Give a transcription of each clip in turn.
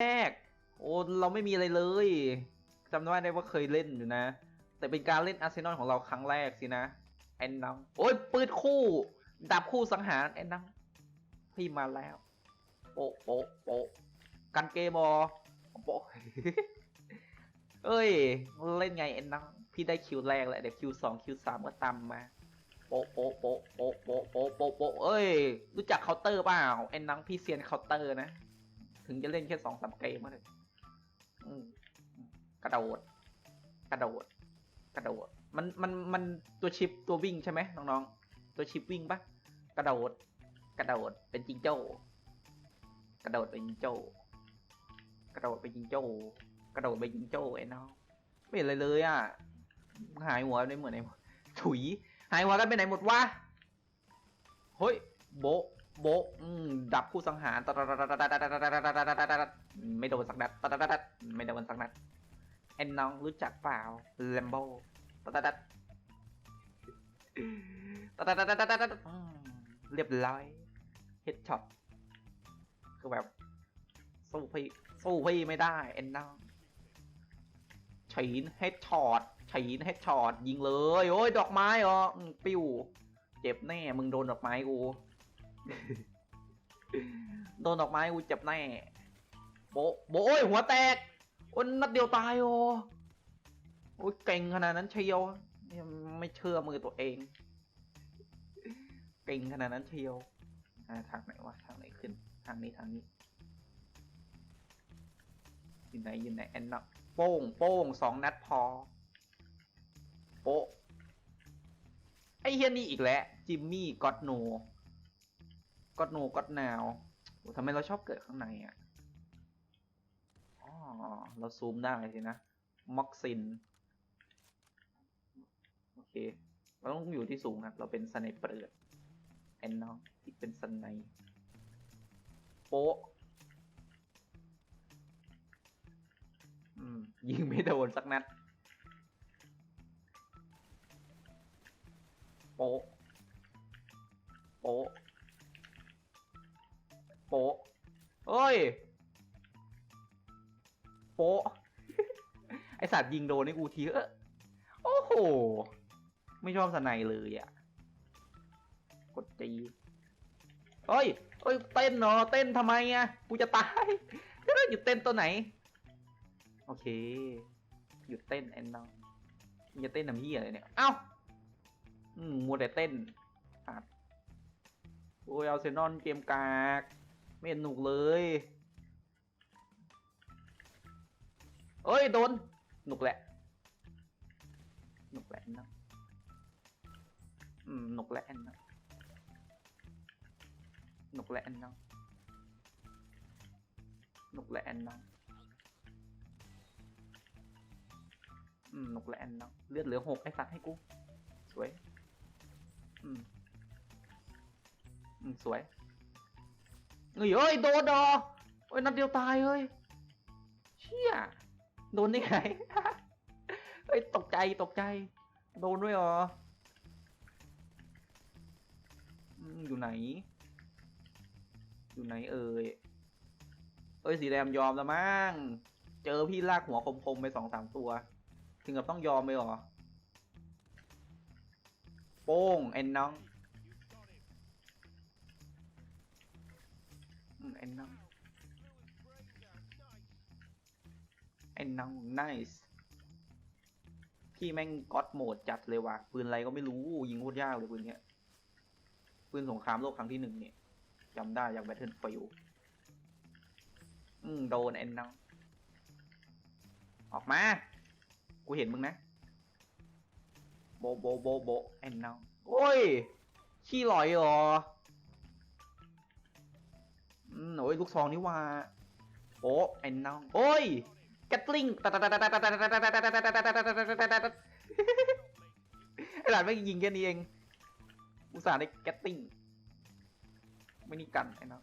แรก โอ้เราไม่มีอะไรเลยจำได้ว่าเคยเล่นอยู่นะ แต่เป็นการเล่นอาร์เซนอลของเราครั้งแรกสินะแอนนังโอ้ยปืนคู่ดับคู่สังหารแอนนังพี่มาแล้ว โปะโปะโปะกันเกมอโปะเอ้ย เล่นไงแอนนังพี่ได้คิวแรกแหละเดี๋ยวคิวสองคิวสามก็ตามมาโปะโปะโปะโปะโปะโปะโปะเอ้ย รู้จักเคาน์เตอร์เปล่าแอนนังพี่เซียนเคาน์เตอร์นะ ถึงจะเล่นแค่สองสามเกมก็เลยกระโดด กระโดด กระโดด มันมันมันตัวชิปตัววิ่งใช่ไหมน้องๆ ตัวชิปวิ่งปะกระโดด กระโดดเป็นจิงโจ้ กระโดดเป็นจิงโจ้ กระโดดเป็นจิงโจ้ กระโดดเป็นจิงโจ้ไอ้น้องไม่เห็นอะไรเลยอะ หายหัวไปเหมือนไอ้ถุย หายหัวกันไปไหนหมดวะ เฮ้ยโบ โบดับคู่สังหารไม่โดนสักนัดตัดไม่โดนสักนัดไอ้น้องรู้จักเปล่าแลมโบตัดตัดตัดตัดตัดตัดเรียบร้อยเฮดช็อตคือแบบสู้พี่สู้พี่ไม่ได้ไอ้น้องฉีนเฮดช็อตฉีนเฮดช็อตยิงเลยโอ้ยดอกไม้เหรอปิ้วเจ็บแน่มึงโดนดอกไม้กู โดนดอกไม้กูเจ็บแน่โบโบโอ้ยหัวแตกโอ้ยนัดเดียวตายโอ้โอ้ยเก่งขนาดนั้นเชียวไม่เชื่อมือตัวเอง เก่งขนาดนั้นเชียวทางไหนวะทางไหนขึ้น ทางนี้ทางนี้อยู่ไหนอยู่ไหนแอนนับโป้งโป้งสองนัดพอ โปะไอเฮียนี่อีกแล้วจิมมี่ก็อดโน ก็อดโนก็อดนาวทำไมเราชอบเกิดข้างในอะอ๋อเราซูมได้สินะม็อกซินโอเค เราต้องอยู่ที่สูงครับ เราเป็นสไนเปอร์แอนนอที่เป็นสไนโป๊ะอืมยิงไม่โดนสักนัด โป๊ะโป๊ะ โปะเอ้ย โปะไอสัตว์ยิงโดนให้กูทีเออโอ้โห ไม่ชอบสไนเลยอะ กดจีเฮ้ยเฮ้ย เต้นเนาะเต้นทำไมอะ กูจะตายจะได้หยุดเต้นตัวไหน โอเค หยุดเต้นแอนน้องมึงจะเต้นทำเหี้ยอะไรเนี่ย เอ้าอืมมัวแต่เต้นอัดโอ้ยเอาเซนอนเกมกาก ไม่เห็นหนุกเลยเอ้ยโดนหนุกแหละหนุกแหละนะอืมหนุกแหละนะหนุกแหละนะหนุกแหละนะอืมหนุกแหละนะเลือดเหลือหกไอ้สัตว์ให้กูสวย อืม อืม สวย เฮ้ยเอ้ยโดนดอโอ้ยนัดเดียวตายเฮ้ยเชี่ยโดนได้ไงเฮ้ยตกใจตกใจ โดนด้วยเหรออยู่ไหน อยู่ไหนเอ่ยเอ้ยสีแดงยอมแล้วมั้งเจอพี่ลากหัวคมๆไปสองสามตัว ถึงกับต้องยอมไปเหรอ โป้งไอ้น้อง อืมไอ้น้องไอ้น้อง nice พี่แม่งก็อดโหมดจัดเลยว่ะปืนอะไรก็ไม่รู้ยิงโคตรยากเลยปืนเนี้ยปืนสงครามโลกครั้งที่หนึ่งเนี่ยจำได้จาก Battlefield อืมโดนไอ้น้องออกมา กูเห็นมึงนะ โบโบโบโบแอนน้องโอ้ยขี้ลอยเหรอ โอ้ยลูกซองนี่ว่า โอ้แอนน้อง โอ้ยแกตลิงไอ้หลานไม่ยิงแค่นี้เอง อุตส่าห์ได้แกตติ้งไม่นี่กันไอ้น้อง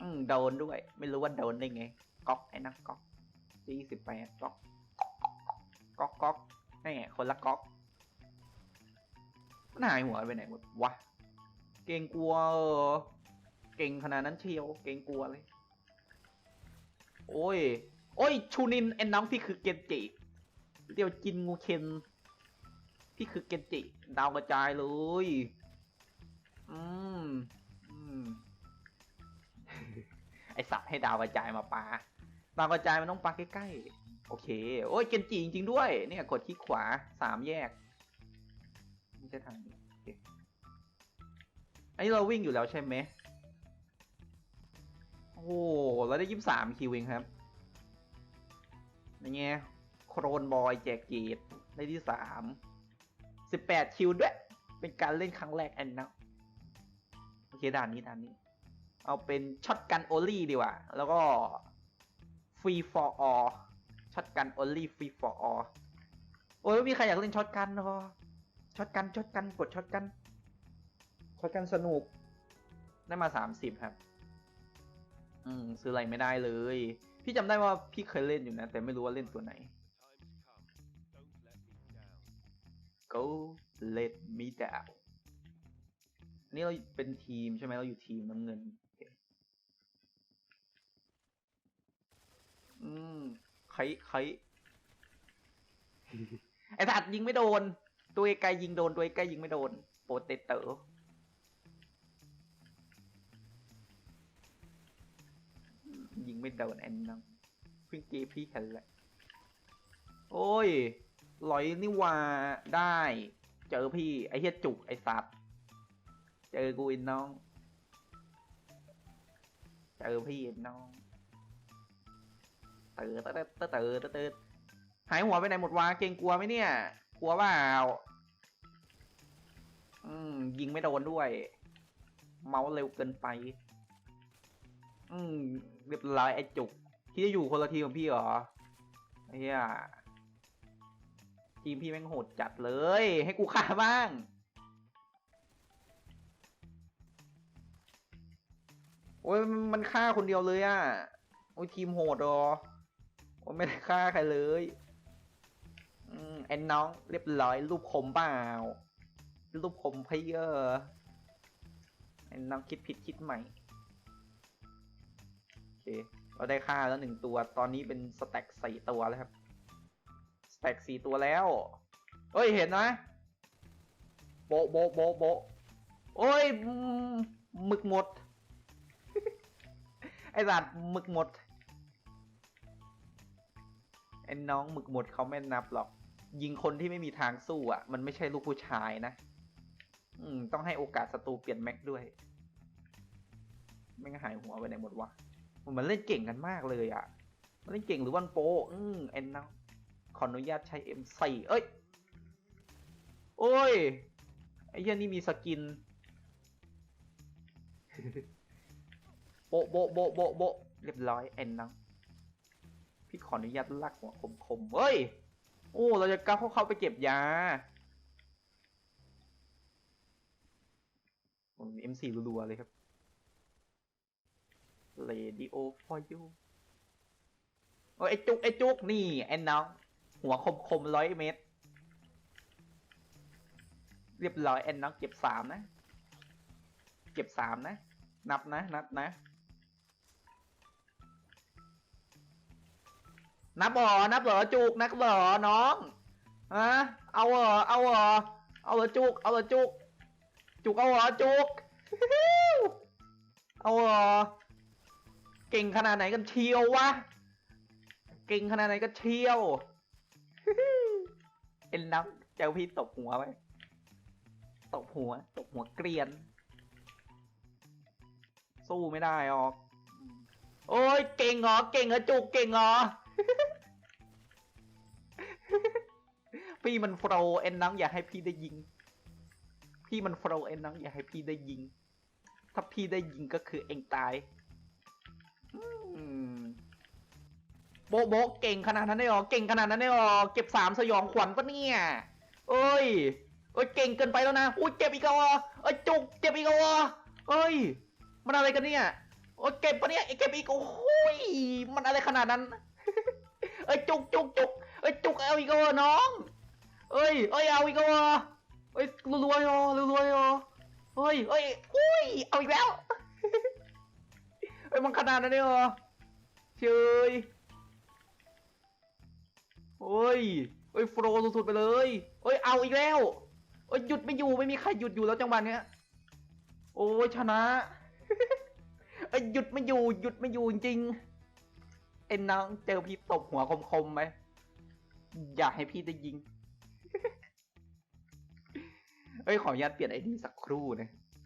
อืมโดนด้วย ไม่รู้ว่าโดนได้ไง ก๊อกไอ้นักก๊อกยี่สิบแปดก๊อก ก๊อกก๊อกแน่คนละก๊อกมันหายหัวไปไหนหมดวะ เก่งกลัวเออ เก่งขนาดนั้นเชียว เก่งกลัวเลย โอ้ย โอ้ย ชูนินไอ้น้องพี่คือเกนจิ เดี๋ยวจินงูเคนพี่คือเกนจิ ดาวกระจายเลย อืม อืม ไอสัตว์ให้ดาวกระจายมาปา ดาวกระจายมันต้องปาใกล้ๆ โอเค โอ้ย เกนจิจริงๆด้วย เนี่ยกดคลิกขวาสามแยกไม่ใช่ทางนี้โอเคอันนี้เราวิ่งอยู่แล้วใช่ไหม โอ้โหเราได้ยี่สิบสามคิวเองครับอย่างเงี้ยโครนบอยแจกเกีดได้ที่สามสิบแปดคิวด้วย เป็นการเล่นครั้งแรกแอนนะโอเคด่านนี้ด่านนี้ เอาเป็นช็อตกันโอลี่ดีกว่า แล้วก็ฟรี for all ช็อตกันโอลี่ฟรี for all โอ้ยมีใครอยากเล่นช็อตกันหรอช็อตกันช็อตกันกดช็อตกันช็อตกันสนุกได้มาสามสิบครับ อืมซื้ออะไรไม่ได้เลย พี่จำได้ว่าพี่เคยเล่นอยู่นะ แต่ไม่รู้ว่าเล่นตัวไหน go let me down อันนี่เราเป็นทีมใช่ไหมเราอยู่ทีมน้ำเงินโอเคอืมใครใครไอ้ถัดยิงไม่โดน ตัวไกลยิงโดน ตัวไกลยิงไม่โดน โปเตเตอร์ ยิงไม่โดนแอนนังเพิ่งเกพี่เห็นแหละ โอ้ยลอยนี่ว่าได้ เจอพี่ ไอ้เหี้ยจุกไอ้สัตว์เจอกูอินน้อง เจอพี่อินน้องเตอเตอเตอเตอเตอเตอหายหัวไปไหนหมดวะเก่งกลัวไหมเนี่ย กลัวเปล่าอืมยิงไม่โดนด้วย เมาส์เร็วเกินไป อืมเรียบร้อยไอ้จุกที่จะอยู่คนละทีมกับพี่เหรอไอ้เหี้ยทีมพี่แม่งโหดจัดเลย ให้กูฆ่าบ้างโอ้ยมันฆ่าคนเดียวเลยอะโอ้ยทีมโหดหรอโอ้ยไม่ได้ฆ่าใครเลยอืมไอ้น้องเรียบร้อยรูปคมเปล่ารูปคมเพเยอร์ไอ้น้องคิดผิดคิดใหม่ เคเราได้ค่าแล้วหนึ่งตัว ตอนนี้เป็นสแต็กสี่ตัวแล้วครับ สแต็กสี่ตัวแล้ว เฮ้ย เห็นนะโบโบโบโบโอ้ยหมึกหมด ไอ้สัตว์หมึกหมด ไอ้น้องหมึกหมดเขาไม่นับหรอก ยิงคนที่ไม่มีทางสู้อะ มันไม่ใช่ลูกผู้ชายนะ อืม ต้องให้โอกาสศัตรูเปลี่ยนแม็กด้วย ไม่งั้นหายหัวไปไหนหมดวะ มันเล่นเก่งกันมากเลยอะ มันเล่นเก่งหรือวันโปอืมเอ็นนะขออนุญาตใช้ M4 เอ้ย โอ้ย ไอ้เหี้ยนี่มีสกิน โบโบโบโบโบเรียบร้อยเอ็นนะพี่ขออนุญาตลักหัวคมๆเฮ้ย โอ้ เราจะก้าวเข้าเข้าไปเก็บยาผม M4 รัวๆเลยครับ Radio for you โอ้ยไอจุกไอจุกนี่ไอ้น้อง หัวคมคมร้อยเมตร เรียบร้อยไอ้น้องเก็บสามนะ เก็บสามนะ นับนะ นับนะ นับหรอนับหรอจุกนับหรอน้องฮะเอาเหรอเอาหรอเอาหรอจุก เอาหรอจุก จุกเอาหรอจุก เอาหรอ เก่งขนาดไหนกันเชียววะ เก่งขนาดไหนกันเชียว เอ็นนับเจ้าพี่ตบหัวไปตบหัว ตบหัวเกรียน สู้ไม่ได้หรอก โอ้ยเก่งเหรอ เก่งเหรอจุกเก่งเหรอ พี่มันโฟรเอ็นนังอย่าให้พี่ได้ยิง พี่มันโฟรเอ็นนังอย่าให้พี่ได้ยิง ถ้าพี่ได้ยิงก็คือเองตาย โบะโบะเก่งขนาดนั้นได้หรอ เก่งขนาดนั้นได้หรอ เก็บสามสยองขวัญปะเนี่ยเอ้ยเอ้ยเก่งเกินไปแล้วนะอุ้ยเจ็บอีกแล้วอะเอ้ยจุกเจ็บอีกแล้วอะเอ้ย มันอะไรกันเนี่ยโอ้ยเก็บปะเนี่ยไอ้เก็บอีกโอ้ยมันอะไรขนาดนั้นเอ้ยจุกจุกจุกเอ้ยจุกเอาอีกแล้วอะน้องเอ้ยเอ้ยเอาอีกแล้วอะเอ้ยรัวๆยอรัวๆยอเฮ้ยเอ้ยอุ้ยเอาอีกแล้วเอ้ยมันขนาดนั้นเลยเหรอเชย โอ้ยโอ้ยโฟรสุดๆไปเลยโอ้ยเอาอีกแล้วโอ้ยหยุดไม่อยู่ไม่มีใครหยุดอยู่แล้วจังหวะเนี้ย โอ้ยชนะเอ้ยหยุดไม่อยู่หยุดไม่อยู่จริงเอ็นน้องเจอพี่ตบหัวคมๆไหมอย่าให้พี่ได้ยิงเอ้ยขออนุญาตเปลี่ยนไอดีสักครู่นะ